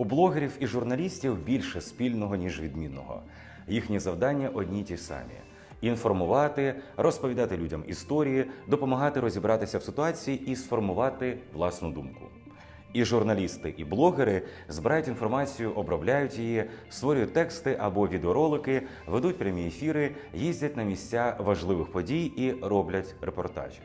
У блогерів і журналістів більше спільного, ніж відмінного. Їхні завдання одні й ті самі: інформувати, розповідати людям історії, допомагати розібратися в ситуації і сформувати власну думку. І журналісти, і блогери збирають інформацію, обробляють її, створюють тексти або відеоролики, ведуть прямі ефіри, їздять на місця важливих подій і роблять репортажі.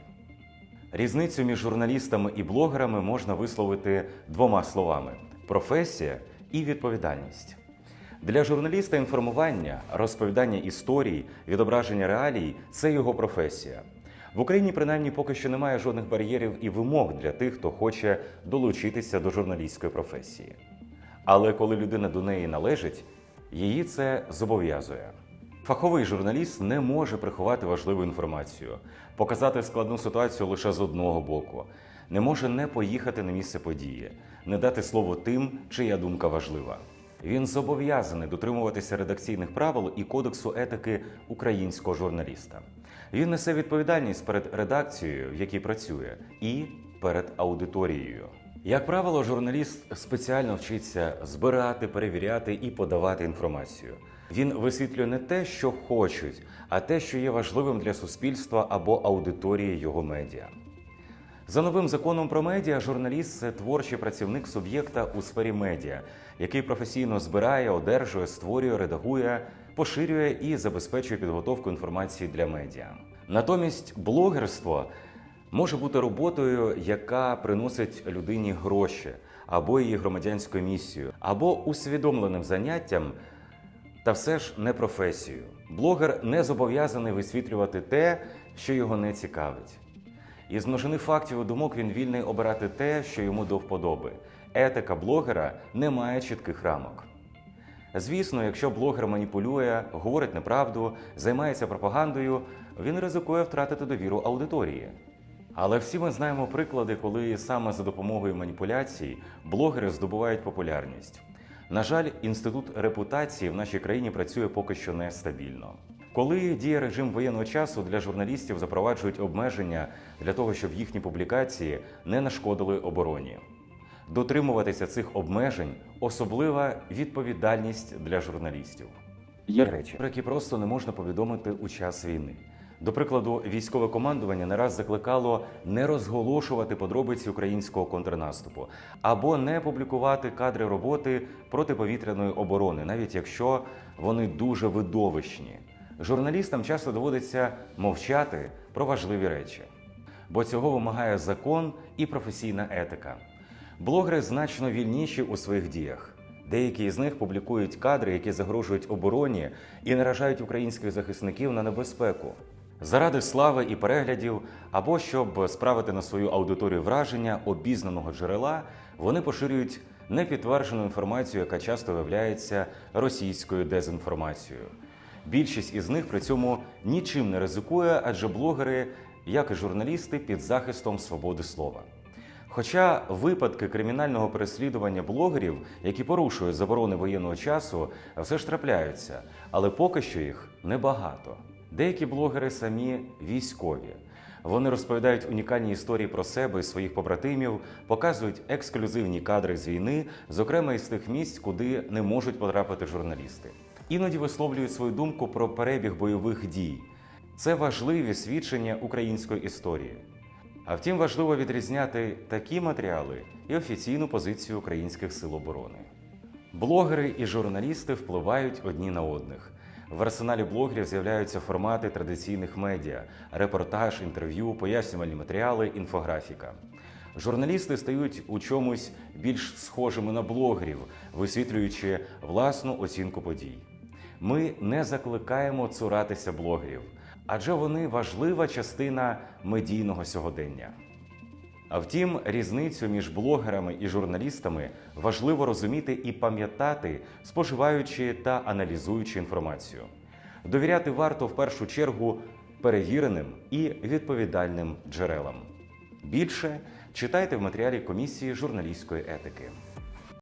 Різницю між журналістами і блогерами можна висловити двома словами: професія і відповідальність. Для журналіста інформування, розповідання історій, відображення реалій це його професія. В Україні принаймні поки що немає жодних бар'єрів і вимог для тих, хто хоче долучитися до журналістської професії. Але коли людина до неї належить, її це зобов'язує. Фаховий журналіст не може приховати важливу інформацію, показати складну ситуацію лише з одного боку, не може не поїхати на місце події, не дати слово тим, чия думка важлива. Він зобов'язаний дотримуватися редакційних правил і кодексу етики українського журналіста. Він несе відповідальність перед редакцією, в якій працює, і перед аудиторією. Як правило, журналіст спеціально вчиться збирати, перевіряти і подавати інформацію. Він висвітлює не те, що хочуть, а те, що є важливим для суспільства або аудиторії його медіа. За новим законом про медіа, журналіст це творчий працівник суб'єкта у сфері медіа, який професійно збирає, одержує, створює, редагує, поширює і забезпечує підготовку інформації для медіа. Натомість блогерство може бути роботою, яка приносить людині гроші, або її громадянською місією, або усвідомленим заняттям, та все ж не професією. Блогер не зобов'язаний висвітлювати те, що його не цікавить. Із множини фактів і думок він вільний обирати те, що йому до вподоби. Етика блогера не має чітких рамок. Звісно, якщо блогер маніпулює, говорить неправду, займається пропагандою, він ризикує втратити довіру аудиторії. Але всі ми знаємо приклади, коли саме за допомогою маніпуляцій блогери здобувають популярність. На жаль, інститут репутації в нашій країні працює поки що нестабільно. Коли діє режим воєнного часу, для журналістів запроваджують обмеження для того, щоб їхні публікації не нашкодили обороні. Дотримуватися цих обмежень особлива відповідальність для журналістів. Є речі, про які просто не можна повідомити у час війни. До прикладу, військове командування не раз закликало не розголошувати подробиці українського контрнаступу або не публікувати кадри роботи протиповітряної оборони, навіть якщо вони дуже видовищні. Журналістам часто доводиться мовчати про важливі речі, бо цього вимагає закон і професійна етика. Блогери значно вільніші у своїх діях. Деякі з них публікують кадри, які загрожують обороні і наражають українських захисників на небезпеку. Заради слави і переглядів, або щоб справити на свою аудиторію враження обізнаного джерела, вони поширюють непідтверджену інформацію, яка часто виявляється російською дезінформацією. Більшість із них при цьому нічим не ризикує, адже блогери, як і журналісти, під захистом свободи слова. Хоча випадки кримінального переслідування блогерів, які порушують заборони воєнного часу, все ж трапляються, але поки що їх небагато. Деякі блогери самі військові. Вони розповідають унікальні історії про себе і своїх побратимів, показують ексклюзивні кадри з війни, зокрема із тих місць, куди не можуть потрапити журналісти. Іноді висловлюють свою думку про перебіг бойових дій. Це важливі свідчення української історії. А втім, важливо відрізняти такі матеріали і офіційну позицію українських сил оборони. Блогери і журналісти впливають одні на одних. В арсеналі блогерів з'являються формати традиційних медіа: репортаж, інтерв'ю, пояснювальні матеріали, інфографіка. Журналісти стають у чомусь більш схожими на блогерів, висвітлюючи власну оцінку подій. Ми не закликаємо цуратися блогерів, адже вони важлива частина медійного сьогодення. А втім, різницю між блогерами і журналістами важливо розуміти і пам'ятати, споживаючи та аналізуючи інформацію. Довіряти варто в першу чергу перевіреним і відповідальним джерелам. Більше читайте в матеріалі комісії журналістської етики.